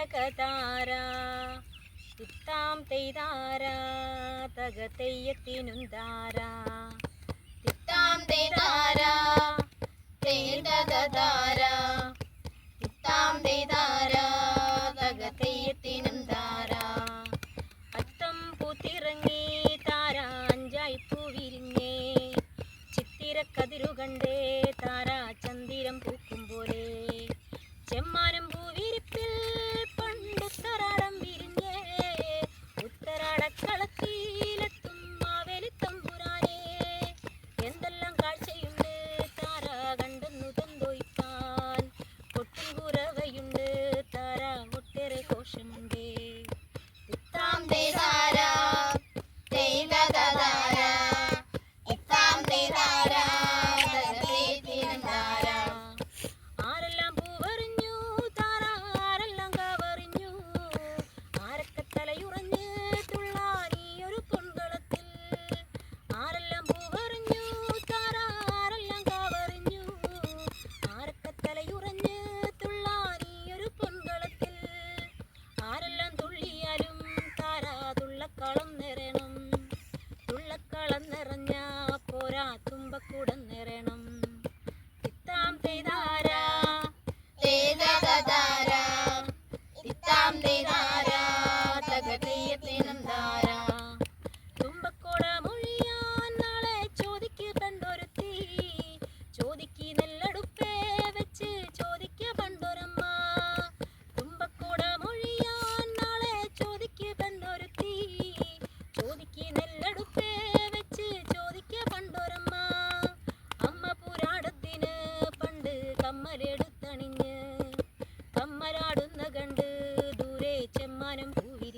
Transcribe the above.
തകതാരാ തിത്താം തെയ്താരാ? തക തെയ്യത്തിനും താരാ തിത്താം തെയ്താരാ? തെയ്തകതാരാ? തിത്താം തെയ്താരാ? തക തെയ്യത്തിനും താരാ അത്തം പൂത്തിറങ്ങി താര അഞ്ചായി പൂവിരിഞ്ഞേ. ചിത്തിരക്കതിരു കണ്ടേ ചന്ദിരം പൂക്കും പോലെ ചെമ്മാനം പൂ കൂടെ നിറയണം കമ്മരെടുത്തണിഞ്ഞ് കമ്മരാടുന്ന കണ്ട് ദൂരെ ചെമ്മാനം പൂവി